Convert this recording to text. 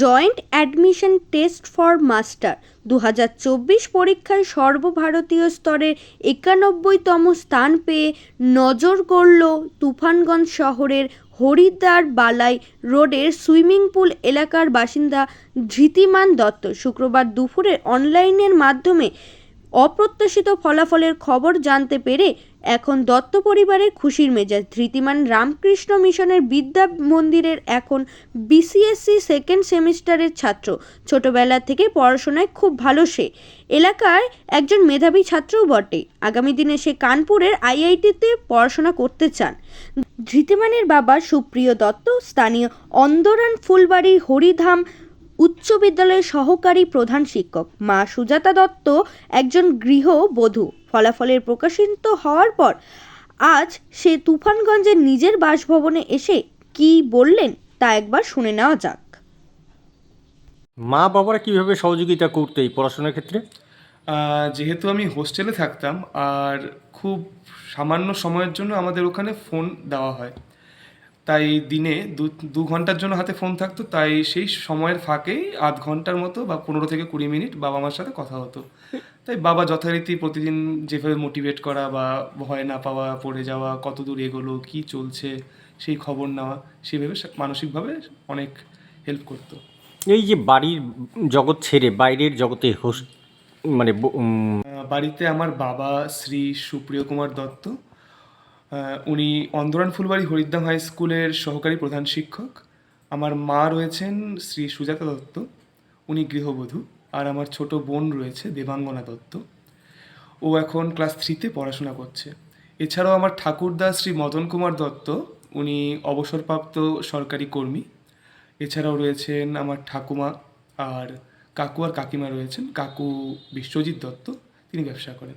Joint admission test for master. দু হাজার চব্বিশ পরীক্ষায় সর্বভারতীয় স্তরে একানব্বইতম স্থান পেয়ে নজর গড়ল তুফানগঞ্জ শহরের হরিদ্বার বালাই রোডের সুইমিং পুল এলাকার বাসিন্দা ধৃতিমান দত্ত। শুক্রবার দুপুরে অনলাইনের মাধ্যমে অপ্রত্যাশিত ফলাফলের খবর জানতে পেরে এখন দত্ত পরিবারের খুশির মেজাজ। ধৃতিমান রামকৃষ্ণ মিশনের বিদ্যা মন্দিরের এখন বিসিএসসি সেকেন্ড সেমিস্টারের ছাত্র। ছোটবেলা থেকে পড়াশোনায় খুব ভালো সে। এলাকার একজন মেধাবী ছাত্রও বটে। আগামী দিনে সে কানপুরের আইআইটিতে পড়াশোনা করতে চান। ধৃতিমানের বাবা সুপ্রিয় দত্ত, স্থানীয় অন্দরান ফুলবাড়ি হরিধাম উচ্চ বিদ্যালয়ের সহকারী প্রধান শিক্ষক। মা সুজাতা দত্ত একজন গৃহবধূ ফলাফলের প্রকাশিত হওয়ার পর আজ সে তুফানগঞ্জের নিজের বাসভবনে এসে কি বললেন তা একবার শুনে নেওয়া যাক। মা বাবারা কীভাবে সহযোগিতা করতে এই পড়াশোনার ক্ষেত্রে? যেহেতু আমি হোস্টেলে থাকতাম আর খুব সামান্য সময়ের জন্য আমাদের ওখানে ফোন দেওয়া হয়। তাই দিনে দু দু ঘণ্টার জন্য হাতে ফোন থাকতো তাই সেই সময়ের ফাঁকেই আধ ঘণ্টার মতো বা পনেরো থেকে কুড়ি মিনিট বাবা মার সাথে কথা হতো। তাই বাবা যথারীতি প্রতিদিন যেভাবে মোটিভেট করা বা ভয় না পাওয়া পড়ে যাওয়া কত দূর এগোলো কী চলছে সেই খবর নেওয়া সেভাবে মানসিকভাবে অনেক হেল্প করতো। এই যে বাড়ির জগৎ ছেড়ে বাইরের জগতে হোস মানে বাড়িতে আমার বাবা শ্রী সুপ্রিয় কুমার দত্ত উনি অন্দরান ফুলবাড়ি হরিদ্দাম হাই স্কুলের সহকারী প্রধান শিক্ষক। আমার মা রয়েছেন শ্রী সুজাতা দত্ত। উনি গৃহবধূ। আর আমার ছোট বোন রয়েছে দেবাঙ্গনা দত্ত। ও এখন ক্লাস থ্রিতে পড়াশোনা করছে। এছাড়াও আমার ঠাকুরদা শ্রী মদন কুমার দত্ত, উনি অবসরপ্রাপ্ত সরকারি কর্মী। এছাড়াও রয়েছেন আমার ঠাকুমা আর কাকু আর কাকিমা রয়েছেন। কাকু বিশ্বজিৎ দত্ত, তিনি ব্যবসা করেন।